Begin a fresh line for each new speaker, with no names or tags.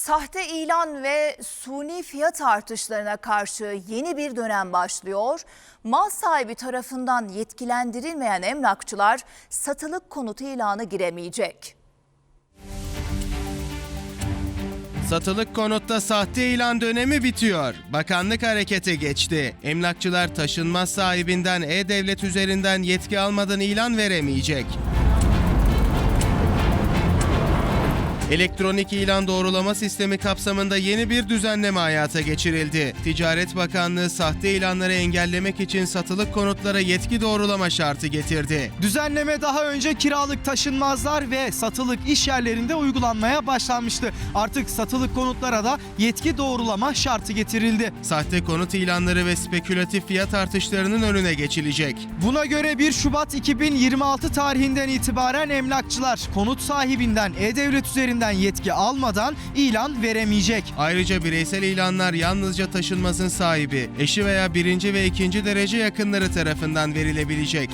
Sahte ilan ve suni fiyat artışlarına karşı yeni bir dönem başlıyor. Mal sahibi tarafından yetkilendirilmeyen emlakçılar satılık konut ilanı giremeyecek.
Satılık konutta sahte ilan dönemi bitiyor. Bakanlık harekete geçti. Emlakçılar taşınmaz sahibinden e-devlet üzerinden yetki almadan ilan veremeyecek. Elektronik ilan doğrulama sistemi kapsamında yeni bir düzenleme hayata geçirildi. Ticaret Bakanlığı sahte ilanları engellemek için satılık konutlara yetki doğrulama şartı getirdi.
Düzenleme daha önce kiralık taşınmazlar ve satılık iş yerlerinde uygulanmaya başlanmıştı. Artık satılık konutlara da yetki doğrulama şartı getirildi.
Sahte konut ilanları ve spekülatif fiyat artışlarının önüne geçilecek.
Buna göre 1 Şubat 2026 tarihinden itibaren emlakçılar konut sahibinden e-devlet üzerinden yetki almadan ilan veremeyecek.
Ayrıca bireysel ilanlar yalnızca taşınmazın sahibi, eşi veya birinci ve ikinci derece yakınları tarafından verilebilecek.